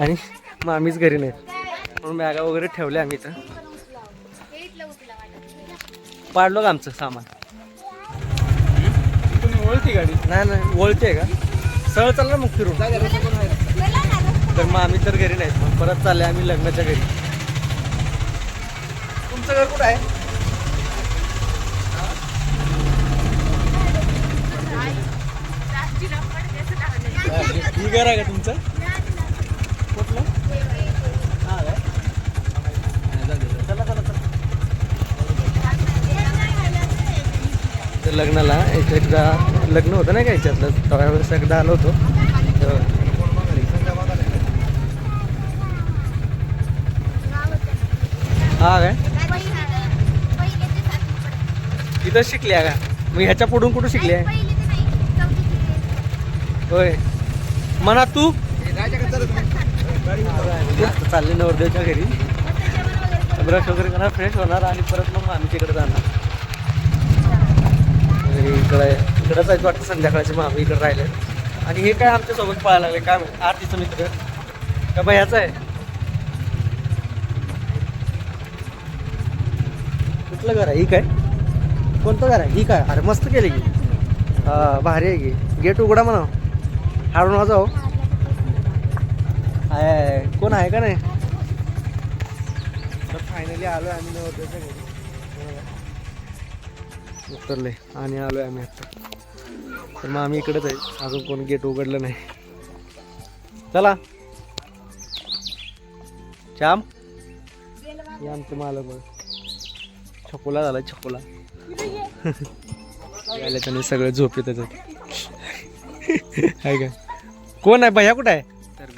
आणि मामीच घरी नाही. म्हणून बॅगा वगैरे ठेवल्या आम्ही इथं. पाडलो का आमचं सामान? तुम्ही ओळखी गाडी नाही नाही ओळखी का? सरळ चाललं मग फिरून. तर मग आम्ही तर घरी नाहीत मग परत चालले आम्ही लग्नाच्या घरी. तुमचं घर कुठं आहे? ही घर आहे का तुमचं? कुठलं? हा काय? चला चला चला. तर लग्नाला एक एकदा लग्न होतं नाही का याच्यातलं? त्यावेळेस एकदा आलो होतो. तर हा काय? इथं शिकल्या का? मग ह्याच्या पुढून कुठं शिकली आहे? होय. म्हणा तू? जास्त चालले नवरदेवच्या घरी. ब्रश वगैरे करणार फ्रेश होणार आणि परत मग आम्ही तिकडे जाणार. इकडे इकडं जायचं वाटतं संध्याकाळचे मग आम्ही इकडे राहिले आणि हे काय आमच्यासोबत पाहायला पळायला लागले? काय आरतीचं मित्र. का भयाचं आहे? कुठलं घर आहे? ही काय? कोणतं घर आहे? ही काय? अरे मस्त केली की. भारी आहे की. गेट उघडा म्हणा. हाडून जाऊ आहे. कोण आहे का नाही? तर फायनली आलो आम्ही घरी. उतरले आणि आलोय आम्ही आता. तर मग आम्ही इकडेच आहे. अजून कोण गेट उघडलं नाही. चला. श्याम? हे आमचं मालक बघ छपोला झाला छपोला आले त्याने सगळं झोप येत आहे का? कोण आहे? भैया कुठं आहे?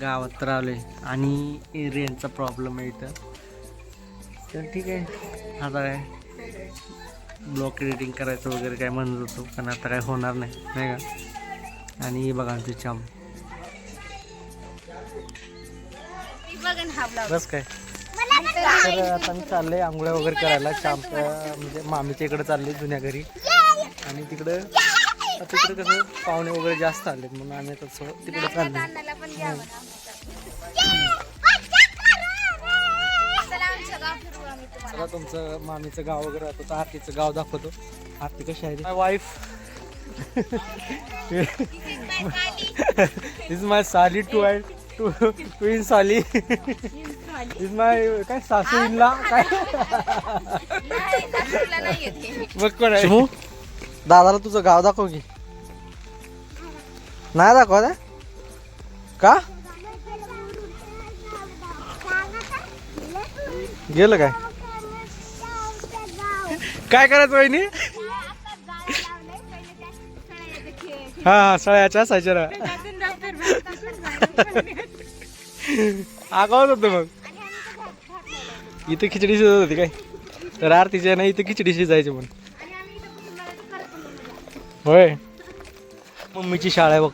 गावात तर आलोय. आणि रेंजचा प्रॉब्लेम आहे इथं. तर ठीक आहे. आता काय? ब्लॉक एडिटिंग करायचं वगैरे काय म्हणत होतो पण आता काय होणार नाही नाही का? आणि हे बघा आमचे चाम बस काय? तर आता मी चाललंय आंघोळ्या वगैरे करायला. श्यामच्या म्हणजे मामीच्या इकडे चालले जुन्या घरी. आणि तिकडं तिकडे कसं पाहुणे वगैरे जास्त आले म्हणून आम्ही तसं तिकडे चाललो चला तुमचं मामीचं गाव वगैरे दाखवतो आरतीचं गाव दाखवतो. आरती कशी आहे माय वाईफ इज माय साली two I two two in साली इज माय काय सासू इनला काय मग कोण आहे? दादाला तुझं गाव दाखव की. नाही दाखवा ना का? गेलं काय? काय करायचं वहिनी? हा हा सळ्याच्या असायच्या ना. आगावत होतं मग. इथं खिचडी शिजत होती काय? तर आरतीच्या ना इथं खिचडी शिजायची पण होय. मम्मीची शाळा आहे बघ.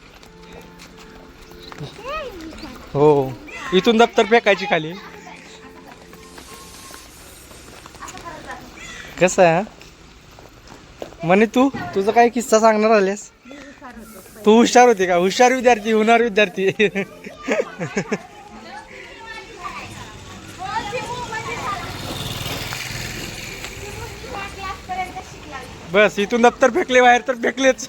हो. इथून दप्तर फेकायची खाली. कसं आहे? म्हणे तू? तुझा काय किस्सा सांगणार आलेस? तू हुशार होती का? हुशार विद्यार्थी होणार विद्यार्थी. बस इथून दप्तर फेकले बाहेर तर फेकलेच.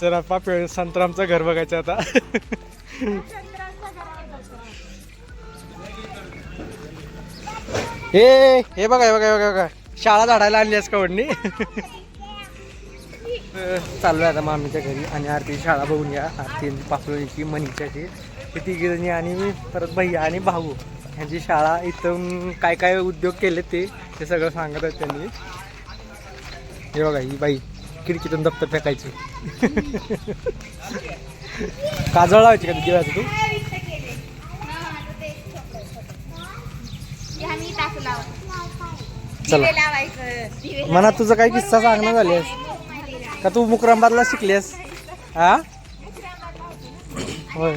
चला पाप संतरामचं घर बघायचं आता. हे हे बघा बघा बघा बघा. शाळा झाडायला आणली आहेस का चाललो चालू आहे आता मामीच्या घरी आणि आरती शाळा बघून या आरती पापळीची मनीच्याची हे तिघी जणी आणि मी परत भैया आणि भाऊ. ह्यांची शाळा इथून काय काय उद्योग केले ते ते सगळं सांगत आहेत त्यांनी. हे बघा ही बाई खिडकीतून दप्तर फेकायची. काजळ लावायची का दिवायचं तू? चला. मनात तुझं काही किस्सा सांगणं झालेस का तू मुकरांबादला शिकलेस हा होय.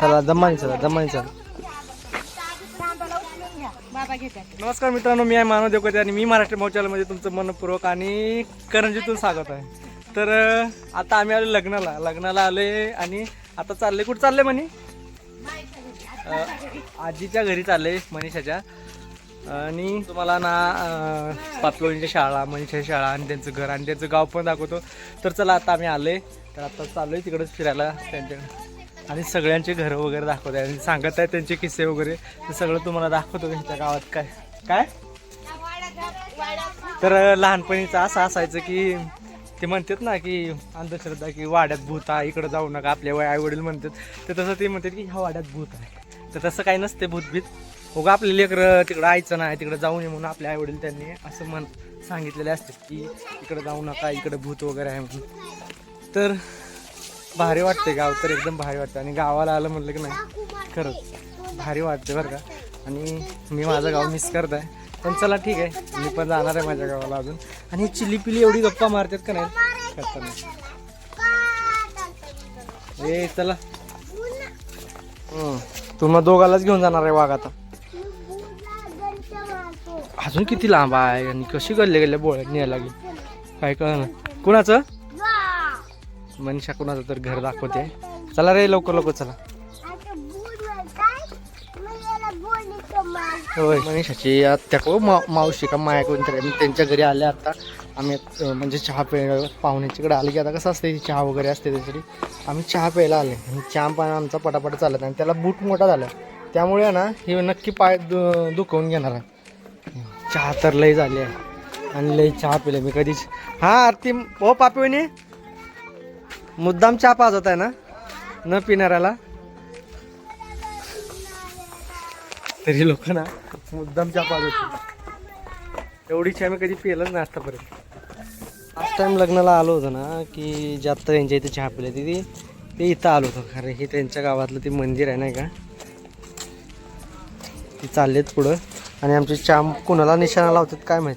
चला दमानी चला जमानी चला. नमस्कार मित्रांनो मी आहे मानव देवकते आणि मी महाराष्ट्र मौचालमध्ये तुमचं मनपूर्वक आणि करंजीतून स्वागत आहे. तर आता आम्ही आलो लग्नाला. लग्नाला आले आणि आता चालले कुठं चालले म्हणे आजीच्या घरी चालले मनीषाच्या. आणि तुम्हाला ना अं, शाळा मनीषाची शाळा आणि त्यांचं घर आणि त्यांचं गाव पण दाखवतो. तर चला आता आम्ही आले तर आता चाललोय तिकडंच फिरायला त्यांच्याकडे. आणि सगळ्यांचे घरं वगैरे दाखवत आहे आणि सांगत आहे त्यांचे किस्से वगैरे. ते सगळं तुम्हाला दाखवतो त्यांच्या गावात काय? काय? तर लहानपणीचं असं असायचं की ते म्हणतात ना की अंधश्रद्धा की वाड्यात भूत आहे इकडं जाऊ नका. आपल्या वय आई वडील म्हणतात. तर तसं ते म्हणतात की ह्या वाड्यात भूत आहे. तर तसं काही नसते भूतभीत. उगा आपले लेकरं तिकडं आयचं नाही तिकडं जाऊ नये म्हणून आपले आई वडील त्यांनी असं म्हण सांगितलेले असतात की इकडं जाऊ नका इकडं भूत वगैरे आहे म्हणून. तर भारी वाटते गाव तर एकदम भारी वाटतं आणि गावाला आलं म्हटलं की नाही खरंच भारी वाटते बरं का. आणि मी माझं गाव मिस करत आहे पण चला ठीक आहे मी पण जाणार आहे माझ्या गावाला अजून. आणि चिली पिली एवढी गप्पा मारतात का नाही? करता नाही ए चला. तुम्हाला दोघालाच घेऊन जाणार आहे वाघ आता. अजून किती लांब आहे आणि कशी गल्ले गेले बोळ्यात न्यायला लागेल. काय कळ ना कुणाचं? मनीषा कुणाचं तर घर दाखवते. चला रे लवकर लवकर चला. होय मनीषाची आत्या को मा मावशी का माया कोणतरी त्यांच्या घरी आले आता. आम्ही म्हणजे चहा प्यायला पाहुण्याच्याकडे आले की आता कसं असते चहा वगैरे असते त्यासाठी आम्ही चहा प्यायला आले. आणि चहा पण आमचा पटापट चालत आणि त्याला बूट मोठा झाला. त्यामुळे ना हे नक्की पाय दु दुखवून घेणार आहे. चहा तर लय झाली आहे. आणि लय चहा पिले मी कधीच. हा आरती हो पापिवणी मुद्दाम चहा पाजत आहे ना? न पिणाऱ्याला? तरी लोक ना मुद्दाम चहा पाजत एवढी चहा मी कधी पिलंच नाही आतापर्यंत. लास्ट टाइम लग्नाला आलो होतो ना की ज्यात त्यांच्या इथे चहा पिले ती ते इथं आलो होतो. खरं हे त्यांच्या गावातलं ते मंदिर आहे नाही का? ते चाललेत पुढं. आणि आमचे चहा कुणाला निशाणा लावतात काय माहीत?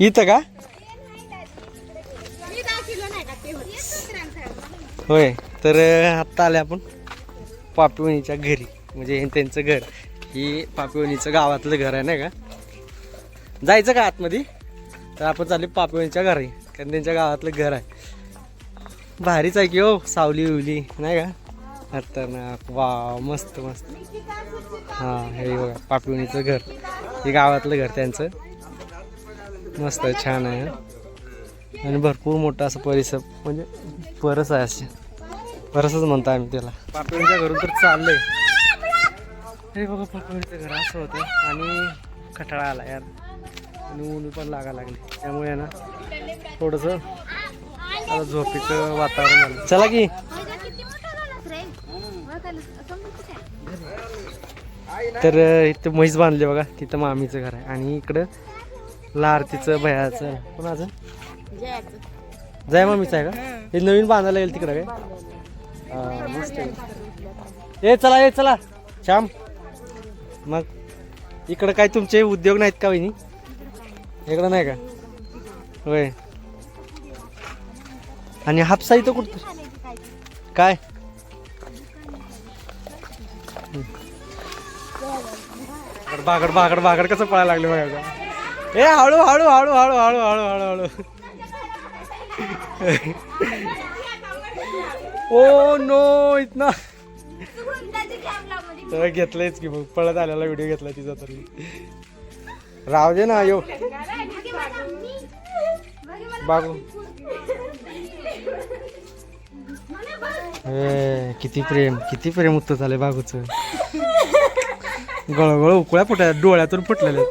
इथं का? होय तर आत्ता आले आपण पापिवणीच्या घरी. म्हणजे हे त्यांचं घर. ही पापिवणीचं गावातलं घर आहे नाही का? जायचं का आतमध्ये? तर आपण चालले पापिवणीच्या घरी कारण त्यांच्या गावातलं घर आहे. भारीच आहे की हो सावली उवली नाही का? खतरनाक. वा मस्त मस्त. हां हे बघा पापिवणीचं घर. हे गावातलं घर त्यांचं. मस्त आहे छान आहे आणि भरपूर मोठा असं परिसर म्हणजे परस आहे असे परसच म्हणतो आम्ही त्याला पापिवणीच्या घरून तर चाललंय. हे बघा पापिवणीचं घर असं होतं. आणि खटाळा आला यार. आणि ऊन पण लागा लागले. त्यामुळे आहे ना थोडंसं आता झोपेचं वातावरण झालं. चला की. तर इथं म्हैस बांधली बघा. तिथं मामीचं घर आहे. आणि इकडं लारतीचं भयाचं. कोणाचं? जय मामीचं आहे का? हे. नवीन बांधायला येईल तिकडं काय? हा, मस्त आहे. ए चला ए चला. श्याम मग इकडं काय तुमचे उद्योग नाहीत का वहिनी? इकडं नाही का? होय. आणि हापसा इथं कुठं? काय? बागड बागड बागड कसं पळायला लागले बघा. ए हळू हळू हळू हळू हळू हळू हळू हळू. ओ नो इतना. तर घेतलंयच की मग. पळत आलेला व्हिडिओ घेतला तिचा तरी. राव दे ना यो. बागू. ए, किती प्रेम किती प्रेम उत्तर झाले बागूच. गळगळ उकळ्या फुटल्या डोळ्यातून फुटलेले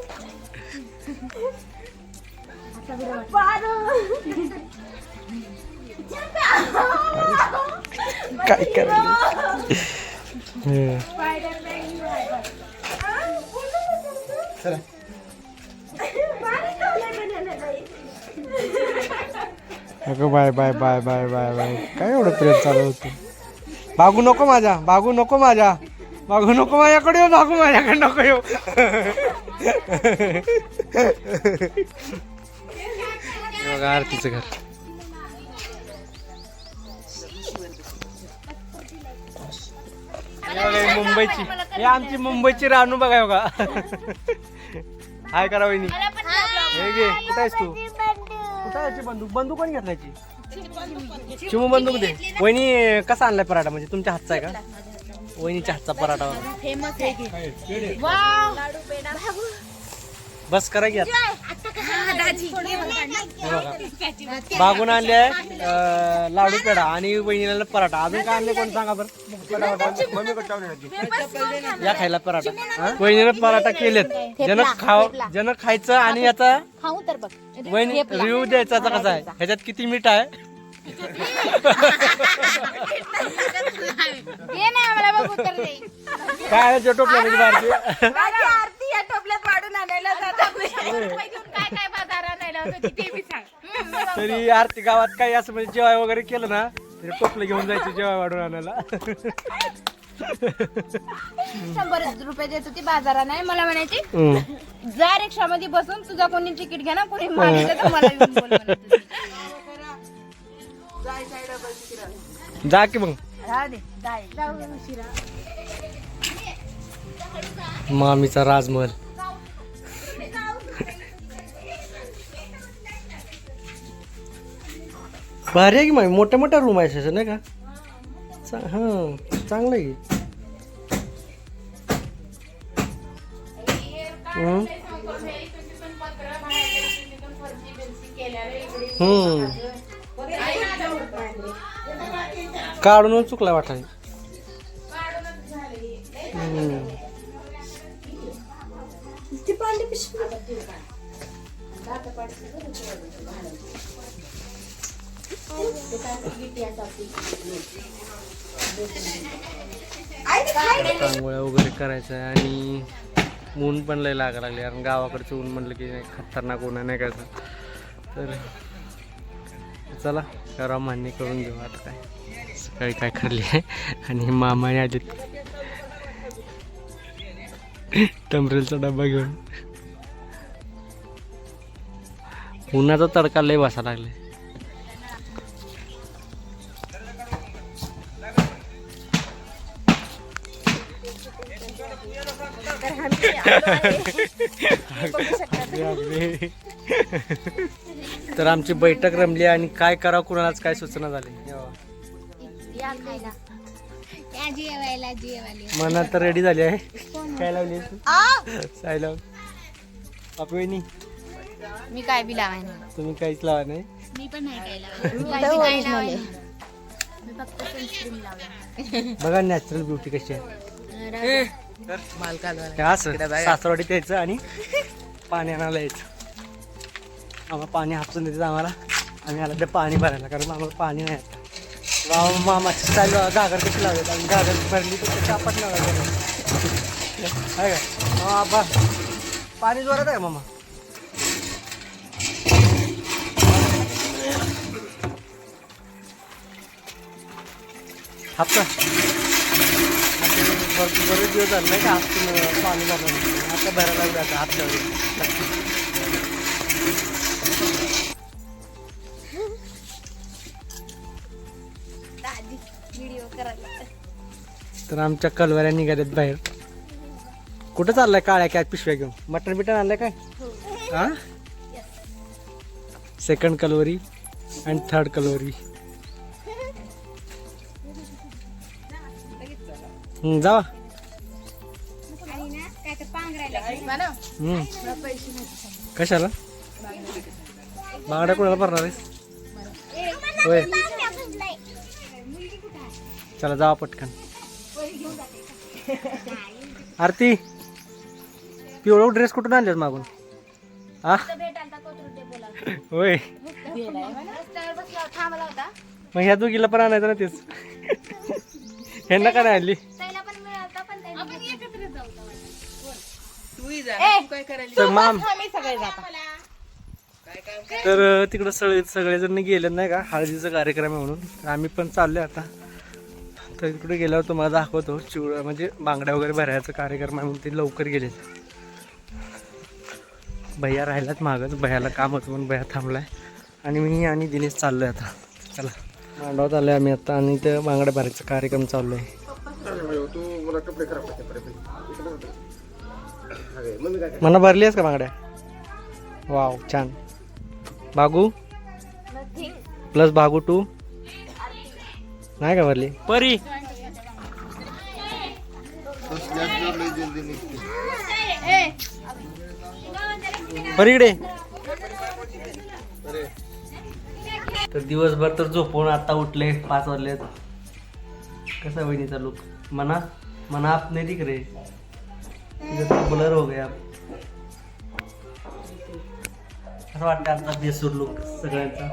अगं bye bye bye bye bye bye. काय एवढं प्रेम चालू होतं भागू नको माझ्या भागू नको माझ्या. भागू नको माझ्याकडे येऊ भागू माझ्याकडे नको येऊ. बघा आरतीचं घर. मुंबईची. हे आमची मुंबईची रानू बघा बघा. हाय करा वहिनी. हे घे कुठं आहेस तू? आहे याची बंदूक? बंदूक कोण घेतला याची चिमू बंदूक दे. वहिनी कसा आणलाय पराठा? म्हणजे तुमच्या हातचा आहे का? वहिनीच्या हातचा पराठा. फेमस आहे. दाजी हे बघा. बागून आणले लाडू पेढा आणि वहिनीला पराठा. अजून काय आणले कोण सांगा बरं? या खायला पराठा? वहिनीनं पराठा केलेत. ज्यानं खाव ज्यानं खायचं आणि याचा खाऊ तर बघ. वहिनी रिव्ह्यू द्यायचा कसा आहे? ह्याच्यात किती मीठ आहे? काय आहे? जे टोपलं म्हणजे भारतीय माझी आरती या टोपल्यात वाढून आणायला जातात घेऊन काय काय बाजार आणायला होतं ते बी सांग तरी आरती गावात काही असं म्हणजे जेवाय वगैरे केलं ना तरी टोपलं घेऊन जायचं जेवाय वाढून आणायला. शंभर रुपये देत होती बाजारात नाही मला म्हणायची. जा रिक्षामध्ये बसून तुझा कोणी तिकीट घ्या ना कोणी मागितलं तर मला येऊन बोल म्हणत होती. जा की मग. राहू दे जाय जाऊ दे उशिरा मामीचा राजमहल. भारी आहे की मामी मोठ्या मोठ्या रूम आहे अशा नाही का चा- हां चांगलं आहे. हम्म. हम्म. काढूनच चुकला वाटाय हम्म. कांगोळ्या वगैरे करायचं आहे आणि ऊन पण लय लागा लागले कारण गावाकडचं ऊन म्हणलं की नाही खतरनाक ऊन नाही करायचं तर चला करा मान्य करून घेऊ आता काय. सकाळी काय खाल्ली आहे? आणि मामा आलेत टमरेलचा डबा घेऊन. उन्हाचा तडका लय बसा लागले. तर आमची बैठक रमली आणि काय करावं कुणालाच काय सूचना झाली या खायला या जेवायला जेवायला मनात तर रेडी झाली आहे. काय लावली काय लाव? आपणी मी काय बी लावाय नाही. तुम्ही काहीच लावा नाही? मी पण नाही काय मी बी नाही. बघा नॅचरल ब्युटी कशी आहे. सासरवाडीत यायचं आणि पाणी आणायला यायचं. आम्हाला पाणी हापसून देतात आम्हाला. आम्ही आला ते पाणी भरायला कारण आम्हाला पाणी नाही आता. गाव मामाची स्टाईल घागर कशी लावतात आणि घागर भरली तर आपण लावायचं आहे का पाणी जोरात आहे मामा. हापसा. भरपूर बरेच दिवस झाले नाही का? हापसून पाणी भरलं आता भरायला आता व्हिडिओ करायला. तर आमच्या कलवऱ्या निघाल्यात बाहेर. कुठं चाललाय काळ्या काय पिशव्या घेऊन? मटण बिटन आणलंय काय? हा. सेकंड कलवरी आणि थर्ड कलवरी. जावा. कशाला? बांगड्या कुणाला भरणार आहेस? होय. चला जावा पटकन. आरती पिवळा ड्रेस कुठून आणलेस मागून? हा होय. होता मग ह्या दोघीला पण आणायचं ना तेच. ह्यांना का नाही आणली? तूही जा तू काय करायला तर माम आम्ही सगळे जाता. तर तिकडं सगळे सगळेजण गेले नाही का? हळदीचा कार्यक्रम आहे म्हणून. तर आम्ही पण चाललोय आता. तर तिकडे गेल्यावर तुम्हाला दाखवतो. चिवळ म्हणजे बांगड्या वगैरे भरायचा कार्यक्रम आहे म्हणून ते लवकर गेलेत. भैया राहिलात मागच भैयाला काम होतं म्हणून भैया थांबलाय. आणि मी आणि दिनेश चाललोय आता. चला. मांडवात आलोय आम्ही आता आणि ते बांगड्या भरायचा कार्यक्रम चालू आहे. मला भरली आहेस का बांगड्या? वाव छान. बागू प्लस बागू टू नाही का भरली? परी. परीकडे तर दिवसभर तर झोपून आता उठले पाच वाजलेत. कसा वहिनीचा लुक मना? मना आप नाही दिख रे ब्लर हो गया. असं वाटतं आता बेसूर लुक सगळ्यांचा.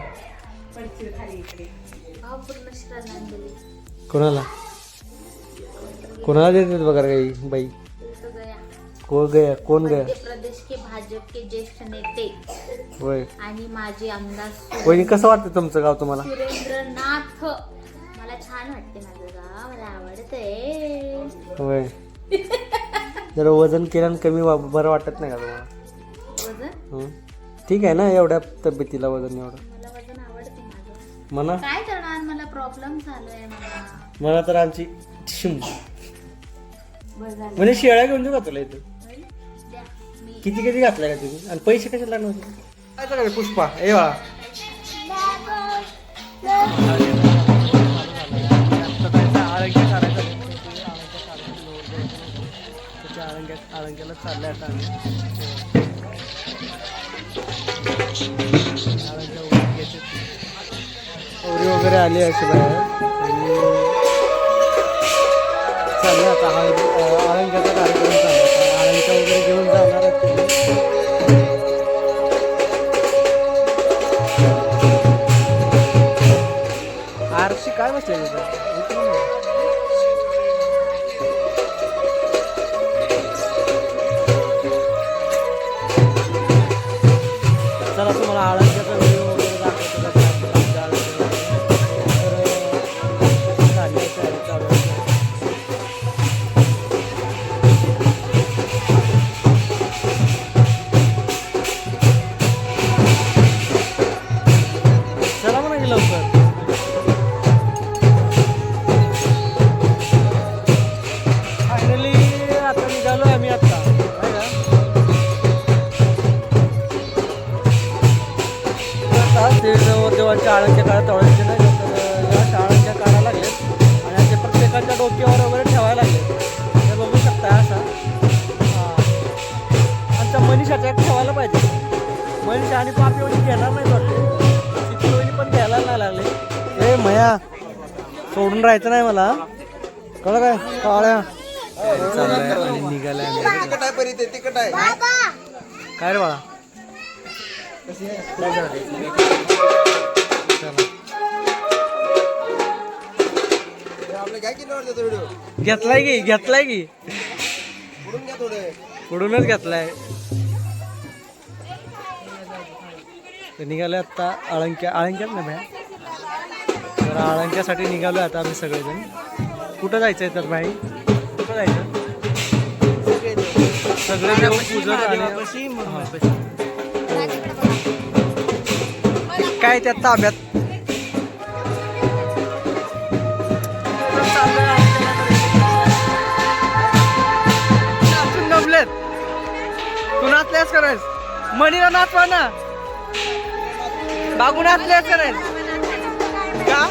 कोणाला? कोणाला देतात बघा काही बाई? कोण गया? कोण गया? प्रदेश के भाजप के ज्येष्ठ नेते होय. आणि माजी आमदार वहिनी कसं वाटतं तुमचं गाव तुम्हाला? सुरेंद्रनाथ. मला छान वाटते माझं गाव मला आवडतंय. होय. जरा वजन केल्यानं कमी वा- बरं वाटत नाही का तुम्हाला? वजन? हं? ठीक आहे ना एवढ्या तब्येतीला वजन एवढं. मला वजन आवडते माझं. म्हणा काय करणार? मला प्रॉब्लेम झालोय मला. मला तर आमची शिम बरं झालं. म्हणजे शेळ्या घेऊन देऊ का तुला इथं? होईल? द्या. मी किती किती घातल्या का तुम्ही? आणि पैसे कशाला नव्हते काय चालू पुष्पा? ए बाळा आळंग्याला चाललंय आता आम्ही आळंग्या वगैरे घ्यायचे. आळंच्या काळात तवळायचे नाही या शाळांच्या काढा लागलेत. आणि असे प्रत्येकाच्या डोक्यावर वगैरे ठेवायला लागले हे बघू शकता असा. हां. आमच्या मनीषाच्या एक ठेवायला पाहिजे. मनीषा आणि पापी वणी घेणार नाही वाटते. चित्रवणी पण घ्यायला नाही लागले. ए मया सोडून राहायचं नाही मला. कळलं काय? काळ्या. निघालाय. काय रे बाळा. घेतलाय की घेतलाय की. पुढूनच घेतलाय. तर निघाले आता आळंक्या आळंक्यात ना भाई तर आळंक्यासाठी निघालो आता आम्ही सगळेजण. कुठं जायचं आहे तर भाई? कुठं जायचं? सगळे मिळून पूजन आणि काय त्यात ताब्यात? नाचल्यास करायच. मणीला नाचवा ना बागू नाचल्यास करायच. का?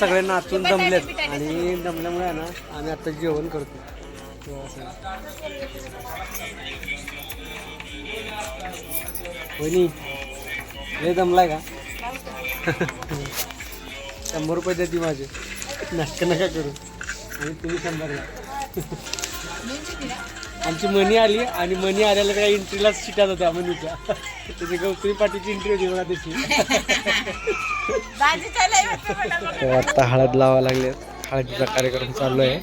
तर अं, सगळे नाचून दमलेत. आणि दमल्यामुळे आहे ना आम्ही आता जेवण करतो. वहिनी लय दमलाय का? शंभर रुपये देते माझे. नाटकं नका करू. आणि तुम्ही शंभर घ्या आमची मनी आली आणि मनी आल्याला त्या एंट्रीलाच शिटात होत्या मनीच्या त्याची गौतमी पाटीलची एंट्री होती बघा मला. तर आता हळद लावा लागले. हळदीचा कार्यक्रम चालू आहे.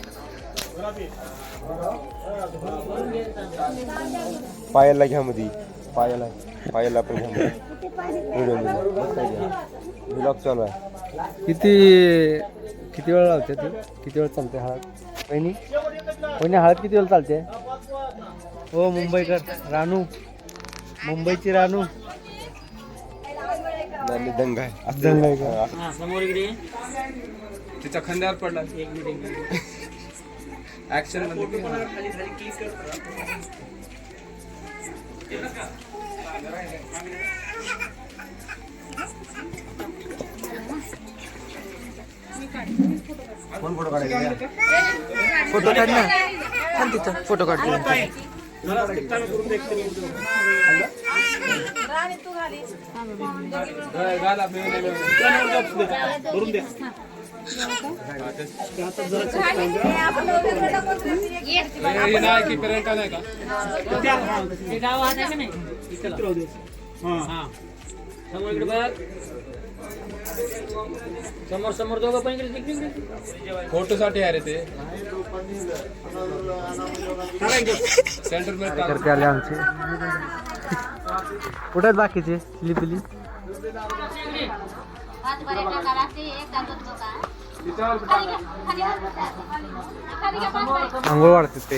पायाला घ्या मध्ये पायाला पायाला पण घ्या मध्ये. व्हिडिओ ब्लॉग चालू आहे. किती किती वेळ लावते ती? किती वेळ चालते हळद? वहिनी? वहिनी हळद किती वेळ चालते? हो मुंबईकर. रानू. मुंबईची रानू. दंग आहे दंग आहे का? तिचा खंड्यावर पडला. एक मिनिट ऍक्शनमध्ये फोटो काढ ना. थांब तिथं फोटो काढतो राणी तू घाली घाला नाही की प्रियंका नाही. का समोर समोर दोघं पण फोटो साठी अरे ते. सेंटरमध्ये आले आमचे. कुठे बाकीचे? लिपिली आंघोळ वाढते ते.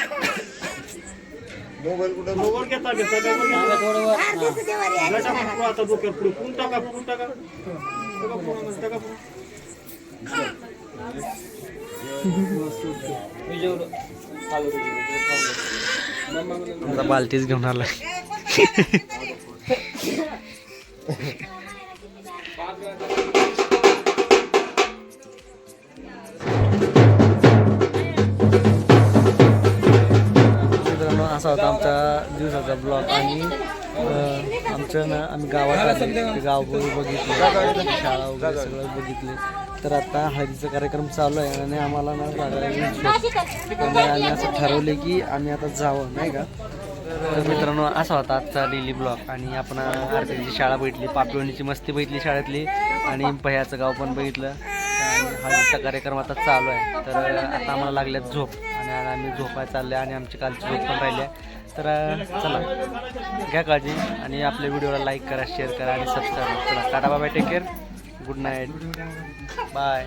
बघा खाली घ्या, खाली घ्या. खाली घ्या, पाच बरे. आंघोळ वाढते ते हे चांगलं. काय चाललंय आता बाल्टीच घेऊन आला मित्रांनो होता आमचा दिवसाचा ब्लॉग आणि आमचं ना आम्ही गावात आले. गाव बघितले शाळा वगैरे सगळं बघितले. तर आता हळदीचा कार्यक्रम चालू आहे आणि आम्हाला ना जागा आम्ही असं ठरवले की आम्ही आता जावं नाही का? तर मित्रांनो असा होता आजचा डेली ब्लॉग आणि आपण आरतीची शाळा बघितली पापलोणीची मस्ती बघितली शाळेतली आणि भयाचं गाव पण बघितलं. आणि हळदीचा कार्यक्रम आता चालू आहे. तर आता आम्हाला लागल्यात झोप. आणि आम्ही झोपायला चालले आणि आमची कालची झोप पण राहिली आहे. तर चला घ्या काळजी आणि आपल्या व्हिडिओला लाईक करा शेअर करा आणि सबस्क्राईब करा. Tata bye take care good night bye